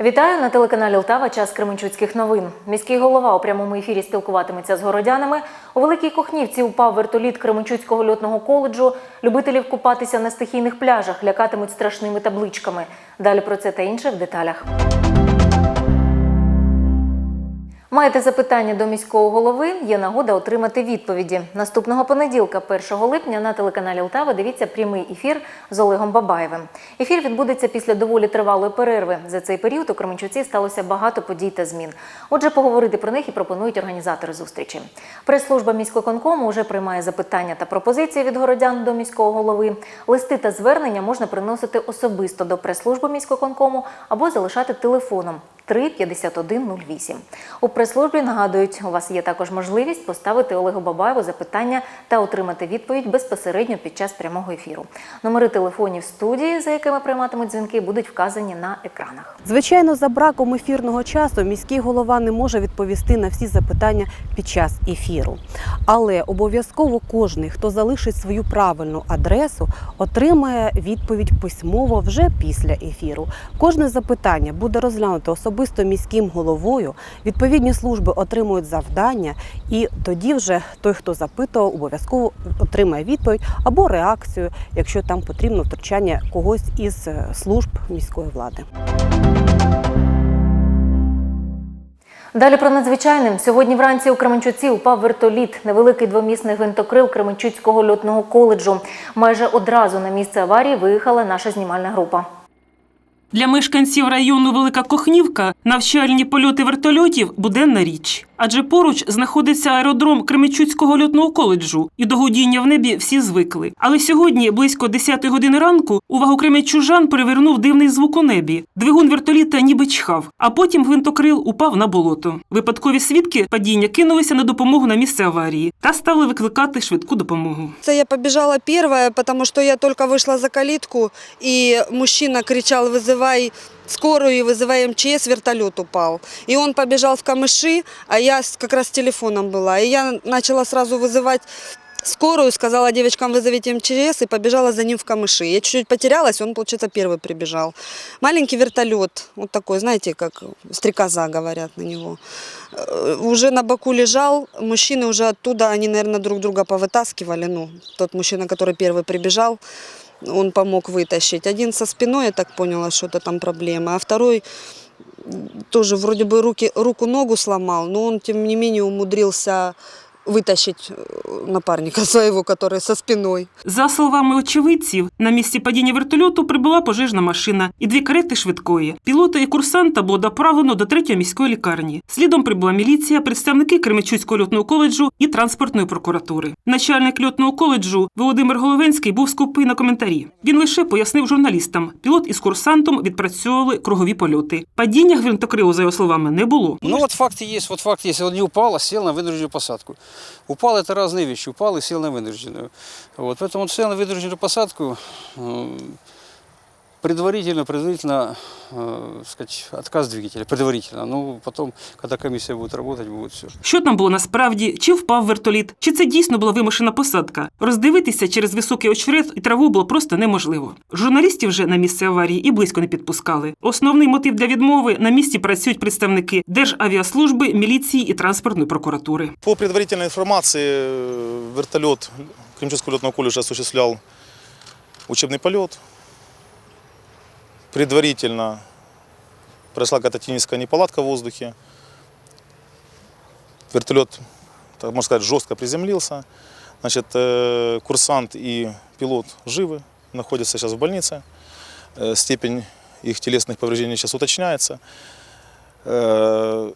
Вітаю на телеканалі Лтава. Час Кременчуцьких новин. Міський голова у прямому ефірі спілкуватиметься з городянами. У Великій Кохнівці упав вертоліт Кременчуцького льотного коледжу. Любителів купатися на стихійних пляжах лякатимуть страшними табличками. Далі про це та інше в деталях. Маєте запитання до міського голови? Є нагода отримати відповіді. Наступного понеділка, 1 липня, на телеканалі Лтава дивіться прямий ефір з Олегом Бабаєвим. Ефір відбудеться після доволі тривалої перерви. За цей період у Кременчуці сталося багато подій та змін. Отже, поговорити про них і пропонують організатори зустрічі. Прес-служба міськвиконкому вже приймає запитання та пропозиції від городян до міського голови. Листи та звернення можна приносити особисто до прес-служби міськвиконкому або залишати телефоном 3 51 08. Прес-службі нагадують, у вас є також можливість поставити Олегу Бабаєву запитання та отримати відповідь безпосередньо під час прямого ефіру. Номери телефонів студії, за якими прийматимуть дзвінки, будуть вказані на екранах. Звичайно, за браком ефірного часу міський голова не може відповісти на всі запитання під час ефіру. Але обов'язково кожний, хто залишить свою правильну адресу, отримає відповідь письмово вже після ефіру. Кожне запитання буде розглянуто особисто міським головою. Відповідні служби отримують завдання, і тоді вже той, хто запитував, обов'язково отримає відповідь або реакцію, якщо там потрібно втручання когось із е, служб міської влади. Далі про надзвичайним. Сьогодні вранці у Кременчуці упав вертоліт, невеликий двомісний гвинтокрил Кременчуцького льотного коледжу. Майже одразу на місце аварії виїхала наша знімальна група. Для мешканців району Велика Кохнівка навчальні польоти вертольотів буденна річ. Адже поруч знаходиться аеродром Кременчуцького льотного коледжу, і до гудіння в небі всі звикли. Але сьогодні, близько 10 години ранку, увагу кременчужан привернув дивний звук у небі. Двигун вертоліта ніби чхав, а потім гвинтокрил упав на болото. Випадкові свідки падіння кинулися на допомогу на місце аварії та стали викликати швидку допомогу. Это я побежала первая, потому что я только вышла за калитку, и мужчина кричал «вызывай скорую, вызывай МЧС, вертолет упал». И он побежал в камыши, а я как раз с телефоном была. И я начала сразу вызывать скорую, сказала девочкам вызовите МЧС и побежала за ним в камыши. Я чуть-чуть потерялась, он, получается, первый прибежал. Маленький вертолет, вот такой, знаете, как стрекоза говорят на него. Э, Уже на боку лежал, мужчины уже оттуда, они, наверное, друг друга повытаскивали. Ну, тот мужчина, который первый прибежал, он помог вытащить. Один со спиной, я так поняла, что это там проблема, а второй м, тоже вроде бы руки, руку-ногу сломал, но он, тем не менее, умудрился вытащить э, напарника своего, который со спиной. За словами очевидців, на місці падіння вертольоту прибула пожежна машина і дві карети швидкої. Пілота і курсанта було доправлено до третьої міської лікарні. Слідом прибула міліція, представники Кременчуцького льотного коледжу і транспортної прокуратури. Начальник льотного коледжу Володимир Головенський був скупий на коментарі. Він лише пояснив журналістам: пілот із курсантом відпрацьовували кругові польоти. Падіння гвинтокрилу, за його словами, не було. Ну вот факт есть, вот факт есть. Он не упал, а сел на вынужденную посадку. Упал это разные вещи. Упал и сел на вынужденную. Вот, поэтому он сел на вынужденную посадку. э, Предварительно, предварительно, э, сказать, отказ двигателя, предварительно. Ну, потом, когда комиссия будет работать, будет все. Що там було насправді? Чи впав вертоліт? Чи це дійсно була вимушена посадка? Роздивитися через високий очерет і траву було просто неможливо. Журналістів вже на місце аварії і близько не підпускали. Основний мотив для відмови на місці працюють представники Державіаслужби, міліції і транспортної прокуратури. По предварительной информации, э, вертолет Кремчевского летного колледжа осуществлял учебный полет. Предварительно произошла какая-то техническая неполадка в воздухе. Вертолет, так можно сказать, жестко приземлился. Значит, э, курсант и пилот живы, находятся сейчас в больнице. Э, Степень их телесных повреждений сейчас уточняется. Э,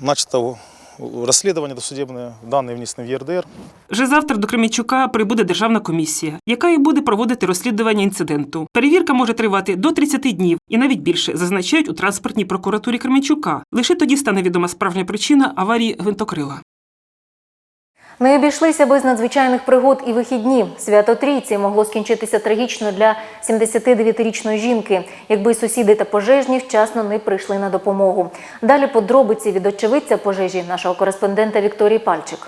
Начато розслідування досудебне, дані внесені в ЄРДР. Вже завтра до Кременчука прибуде державна комісія, яка і буде проводити розслідування інциденту. Перевірка може тривати до 30 днів і навіть більше, зазначають у транспортній прокуратурі Кременчука. Лише тоді стане відома справжня причина аварії гвинтокрила. Не обійшлися без надзвичайних пригод і вихідні. Свято Трійці могло скінчитися трагічно для 79-річної жінки, якби сусіди та пожежні вчасно не прийшли на допомогу. Далі подробиці від очевидця пожежі нашого кореспондента Вікторії Пальчик.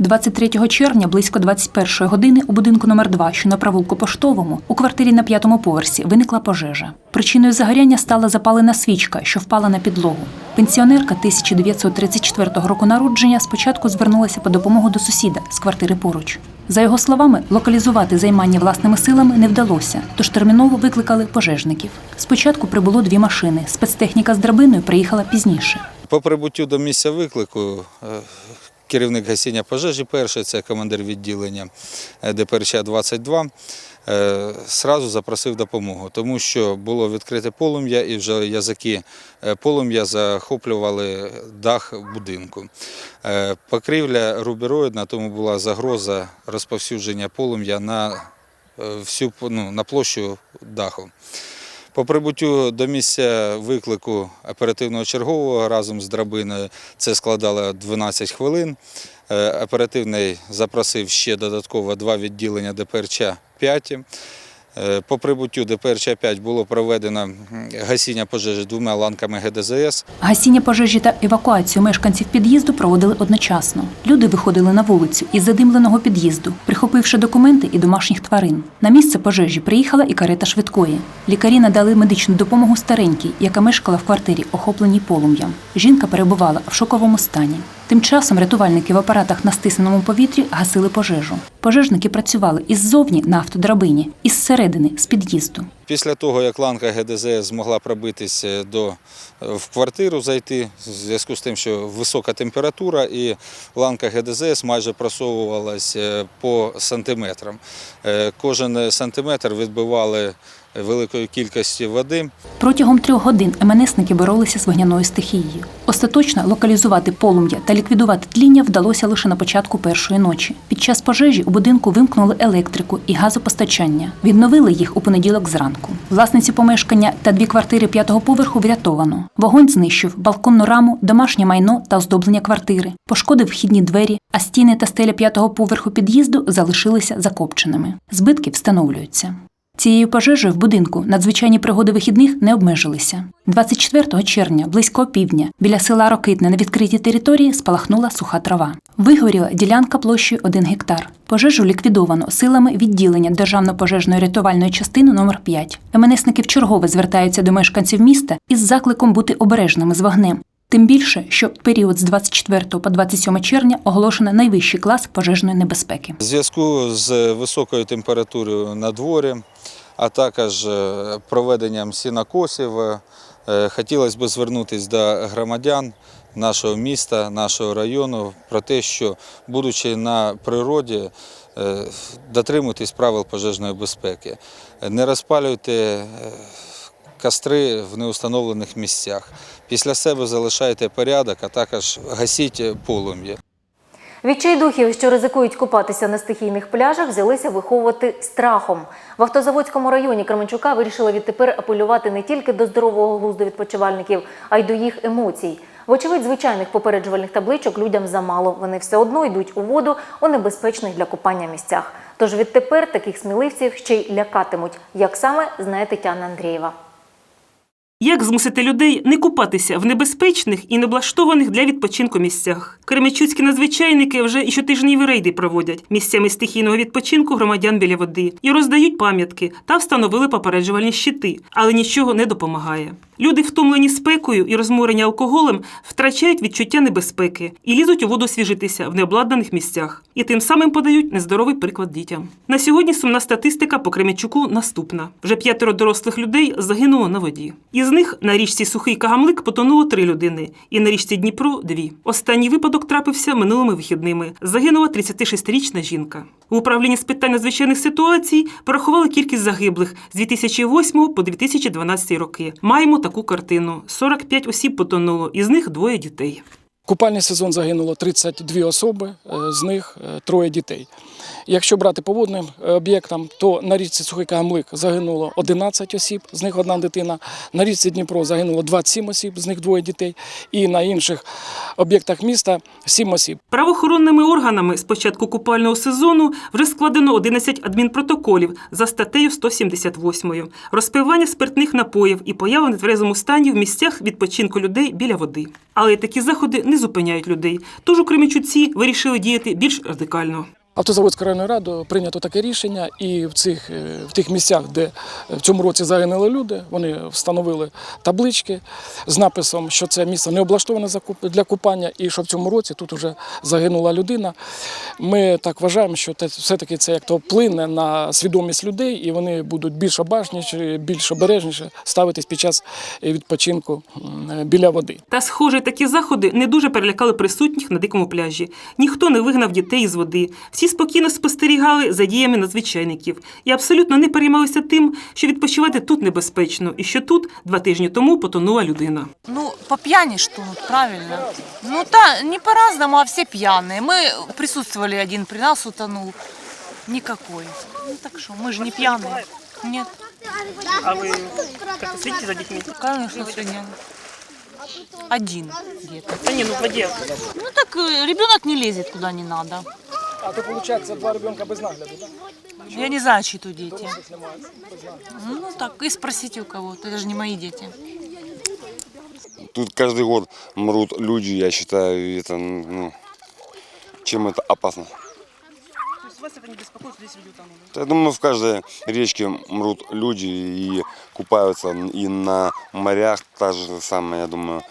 23 червня близько 21 години у будинку номер 2 що на провулку Поштовому, у квартирі на п'ятому поверсі виникла пожежа. Причиною загоряння стала запалена свічка, що впала на підлогу. Пенсіонерка 1934 року народження спочатку звернулася по допомогу до сусіда з квартири поруч. За його словами, локалізувати займання власними силами не вдалося, тож терміново викликали пожежників. Спочатку прибуло дві машини. Спецтехніка з драбиною приїхала пізніше. По прибуттю до місця виклику е, керівник гасіння пожежі перший, це командир відділення е, ДПРЧ 22, е, сразу запросив допомогу, тому що було відкрите полум'я і вже язики е, полум'я захоплювали дах будинку. Е, Покрівля рубероїдна, тому була загроза розповсюдження полум'я на е, ну, на площу даху. По прибуттю до місця виклику оперативного чергового разом з драбиною це складало 12 хвилин. Е, Оперативний запросив ще додатково два відділення ДПРЧ 5. Е, По прибуттю ДПРЧ 5 було проведено гасіння пожежі двома ланками ГДЗС. Гасіння пожежі та евакуацію мешканців під'їзду проводили одночасно. Люди виходили на вулицю із задимленого під'їзду, прихопивши документи і домашніх тварин. На місце пожежі приїхала і карета швидкої. Лікарі надали медичну допомогу старенькій, яка мешкала в квартирі, охопленій полум'ям. Жінка перебувала в шоковому стані. Тим часом рятувальники в апаратах на стисненому повітрі гасили пожежу. Пожежники працювали іззовні на автодрабині, із середини, з під'їзду. Після того, як ланка ГДЗ змогла пробитися до, е, в квартиру зайти, в зв'язку з тим, що висока температура і ланка ГДЗ майже просовувалася по сантиметрам. Е, Кожен сантиметр відбивали великою кількістю води. Протягом трьох годин МНСники боролися з вогняною стихією. Остаточно локалізувати полум'я та ліквідувати тління вдалося лише на початку першої ночі. Під час пожежі у будинку вимкнули електрику і газопостачання. Відновили їх у понеділок зранку. Власниці помешкання та дві квартири п'ятого поверху врятовано. Вогонь знищив балконну раму, домашнє майно та оздоблення квартири, пошкодив вхідні двері, а стіни та стеля п'ятого поверху під'їзду залишилися закопченими. Збитки встановлюються. Цією пожежею в будинку надзвичайні пригоди вихідних не обмежилися. 24 червня, близько опівдня, біля села Рокитне на відкритій території спалахнула суха трава. Вигоріла ділянка площею 1 гектар. Пожежу ліквідовано силами відділення Державно-пожежної рятувальної частини номер 5 МНСники вчергове звертаються до мешканців міста із закликом бути обережними з вогнем. Тим більше, що період з 24 по 27 червня оголошено найвищий клас пожежної небезпеки. В зв'язку з високою температурою на дворі, а також е, проведенням сінокосів, е, хотілося б звернутися до громадян нашого міста, нашого району про те, що, будучи на природі, е, дотримуйтесь правил пожежної безпеки. Не розпалюйте е, костри в неустановлених місцях. Після себе залишайте порядок, а також гасіть полум'я. Відчайдухів, що ризикують купатися на стихійних пляжах, взялися виховувати страхом. В автозаводському районі Кременчука вирішили відтепер апелювати не тільки до здорового глузду відпочивальників, а й до їх емоцій. Вочевидь, звичайних попереджувальних табличок людям замало. Вони все одно йдуть у воду у небезпечних для купання місцях. Тож відтепер таких сміливців ще й лякатимуть. Як саме знає Тетяна Андрієва. Як змусити людей не купатися в небезпечних і необлаштованих для відпочинку місцях? Кременчуцькі надзвичайники вже і щотижневі рейди проводять місцями стихійного відпочинку громадян біля води і роздають пам'ятки та встановили попереджувальні щити, але нічого не допомагає. Люди, втомлені спекою і розморені алкоголем, втрачають відчуття небезпеки і лізуть у воду освіжитися в необладнаних місцях, і тим самим подають нездоровий приклад дітям. На сьогодні сумна статистика по Кременчуку наступна: вже п'ятеро дорослих людей загинуло на воді. Із них на річці Сухий Кагамлик потонуло три людини, і на річці Дніпро дві. Останній випадок трапився минулими вихідними. Загинула 36-річна жінка. У управлінні з питань надзвичайних ситуацій порахували кількість загиблих з 2008 по 2012 роки. Маємо таку картину: 45 осіб потонуло, із них двоє дітей. Купальний сезон загинуло 32 особи, е, з них е, троє дітей. Якщо брати по водним е, об'єктам, то на річці Сухий Каgamлик загинуло 11 осіб, з них одна дитина. На річці Дніпро загинуло 27 осіб, з них двоє дітей. І на інших об'єктах міста 7 осіб. Правоохоронними органами з початку купального сезону вже складено 11 адмінпротоколів за статтею 178 розпивання спиртних напоїв і поява в нетверезому стані в місцях відпочинку людей біля води. Але такі заходи не зупиняють людей. Тож у Кременчуці вирішили діяти більш радикально. Автозаводською районною радою прийнято таке рішення, і в цих е, в тих місцях, де е, в цьому році загинули люди, вони встановили таблички з написом, що це місце не облаштоване для купання, і що в цьому році тут вже загинула людина. Ми так вважаємо, що те- все-таки це як то вплине на свідомість людей, і вони будуть більш обажніші, більш обережніші ставитись під час е, відпочинку біля води. Та, схоже, такі заходи не дуже перелякали присутніх на дикому пляжі. Ніхто не вигнав дітей із води. Всі спокійно спостерігали за діями надзвичайників і абсолютно не переймалися тим, що відпочивати тут небезпечно, і що тут два тижні тому потонула людина. Ну, по пьяни штунут, правильно? Ну, та, не по-разному, а все пьяные. Мы присутствовали, один при нас утонул. Никакой. Ну, так что, мы же не пьяные. Нет. А ви як слідите за дітьми? Конечно, сегодня. Один где-то. Та ні, ну в воді. Ну, так э, ребенок не лезет куда не надо. А то виходить два ребенка без нагляду, так? Я не знаю, чьи тут дети. Ну, так, и спросите у кого-то. Это же не мои дети. Тут каждый год мрут люди, я считаю, это, ну, чем это опасно. Вас це не беспокоит, здесь люди там. Я думаю, в каждой речке мрут люди и купаются, и на морях та же самая, я думаю,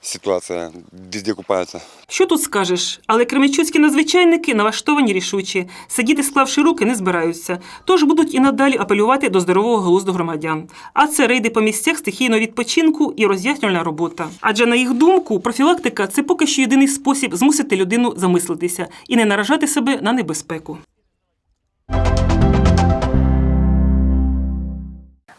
ситуация, везде купаются. Що тут скажеш? Але кременчуцькі надзвичайники налаштовані рішучі. Сидіти, склавши руки, не збираються. Тож будуть і надалі апелювати до здорового глузду громадян. А це рейди по місцях стихійного відпочинку і роз'яснювальна робота. Адже на їх думку, профілактика це поки що єдиний спосіб змусити людину замислитися і не наражати себе на небезпеку.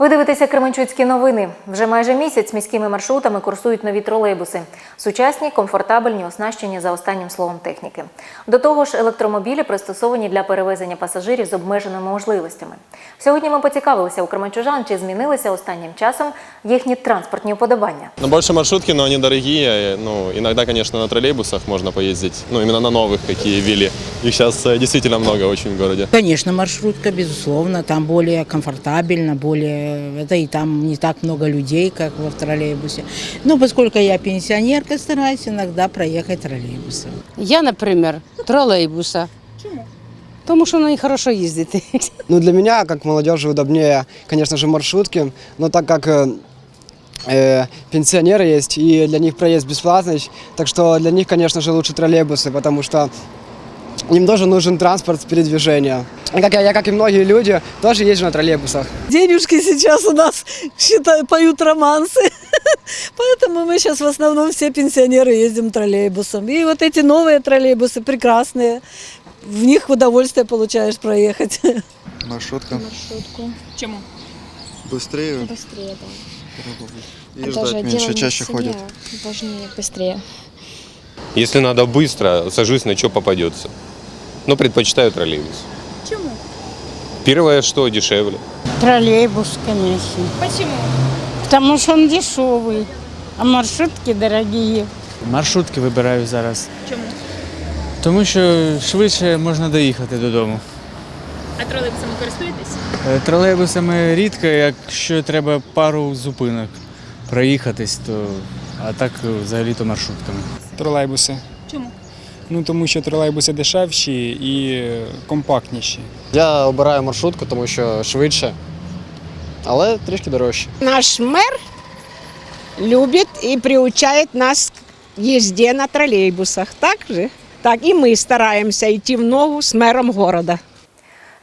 Ви дивитеся Кременчуцькі новини. Вже майже місяць міськими маршрутами курсують нові тролейбуси. Сучасні, комфортабельні, оснащені за останнім словом техніки. До того ж, електромобілі пристосовані для перевезення пасажирів з обмеженими можливостями. Сьогодні ми поцікавилися у кременчужан, чи змінилися останнім часом їхні транспортні уподобання. Ну, больше маршрутки, но они дорогие. Ну, иногда, конечно, на троллейбусах можно поездить. Ну, именно на новых, какие ввели. Их сейчас э, действительно много очень в городе. Конечно, маршрутка, безусловно, там более комфортабельно, более это и там не так много людей, как во в троллейбусе. Но поскольку я пенсионерка, стараюсь иногда проехать троллейбусом. Я, например, троллейбуса. Чому? Тому що на них хорошо їздити. Ну, для меня, как молодежи, удобнее, конечно же, маршрутки, но так как э, э, пенсионеры есть, и для них проезд бесплатный, так что для них, конечно же, лучше троллейбусы, потому что им тоже нужен транспорт передвижения. И Как я, я, как и многие люди, тоже езжу на троллейбусах. Денежки сейчас у нас считай, поют романсы. Поэтому мы сейчас в основном все пенсионеры ездим троллейбусом. И вот эти новые троллейбусы прекрасные. В них удовольствие получаешь проехать. Маршрутка. Маршрутку. Чему? Быстрее Быстрее, да. и ждать меньше, чаще ходят. Важнее, быстрее. Если надо быстро, сажусь на что попадется. Но предпочитаю троллейбус. Чему? Первое, что дешевле. Троллейбус, конечно. Почему? Потому что он дешевый, а маршрутки дорогие. Маршрутки вибираю зараз. Чому? Тому що швидше можна доїхати додому. А тролейбусами користуєтесь? Е, Тролейбусами рідко, якщо треба пару зупинок проїхатись, то а так е, взагалі-то маршрутками. Тролейбуси. Чому? Ну тому що тролейбуси дешевші і е, компактніші. Я обираю маршрутку, тому що швидше, але трішки дорожче. Наш мэр любит и приучает нас к езде на троллейбусах. Так же? Так, и мы стараемся идти в ногу с мэром города.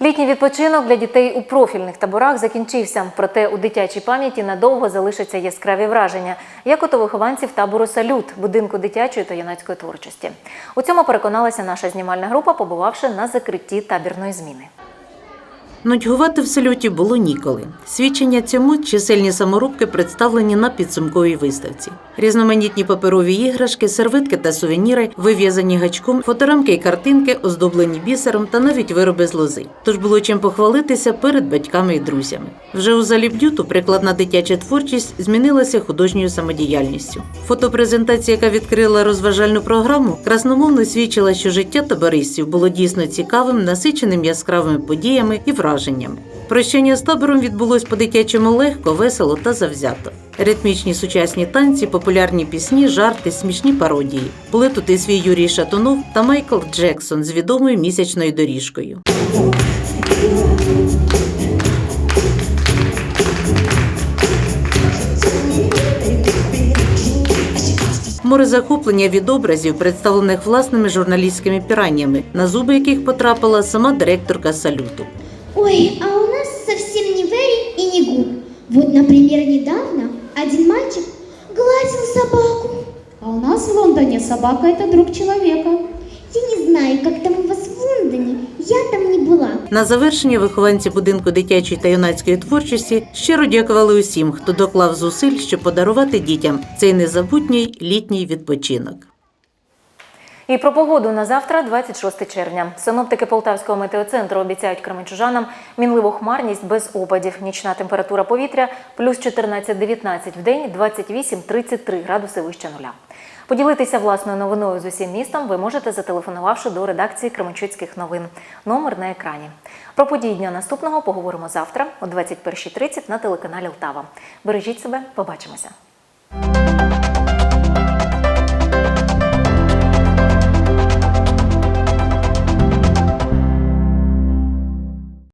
Літній відпочинок для дітей у профільних таборах закінчився. Проте у дитячій пам'яті надовго залишаться яскраві враження, як от у вихованців табору Салют, будинку дитячої та юнацької творчості. У цьому переконалася наша знімальна група, побувавши на закритті табірної зміни. Нудьгувати в сельоті було ніколи. Свідчення цьому чисельні саморобки представлені на підсумковій виставці. Різноманітні паперові іграшки, сервитки та сувеніри, вив'язані гачком, фоторамки і картинки, оздоблені бісером та навіть вироби з лози. Тож було чим похвалитися перед батьками і друзями. Вже у залі б'юту прикладна дитяча творчість змінилася художньою самодіяльністю. Фотопрезентація, яка відкрила розважальну програму, красномовно свідчила, що життя табористів було дійсно цікавим, насиченим яскравими подіями і враженнями. Прощання з табором відбулось по-дитячому легко, весело та завзято. Ритмічні сучасні танці, популярні пісні, жарти, смішні пародії. Були тут і свій Юрій Шатунов та Майкл Джексон з відомою місячною доріжкою. Море захоплення від образів, представлених власними журналістськими піраннями, на зуби яких потрапила сама директорка салюту. Ой, а у нас совсем не Вэри и не Гуд. Вот, например, недавно один мальчик гладил собаку. А у нас в Лондоне собака – это друг человека. Я не знаю, как там у вас в Лондоне, я там не была. На завершення вихованці будинку дитячої та юнацької творчості щиро дякували усім, хто доклав зусиль, щоб подарувати дітям цей незабутній літній відпочинок. І про погоду на завтра, 26 червня. Синоптики Полтавського метеоцентру обіцяють кременчужанам мінливу хмарність без опадів. Нічна температура повітря плюс 14-19 в день, 28-33 градуси вище нуля. Поділитися власною новиною з усім містом ви можете, зателефонувавши до редакції Кременчуцьких новин. Номер на екрані. Про події дня наступного поговоримо завтра о 21.30 на телеканалі Лтава. Бережіть себе, побачимося.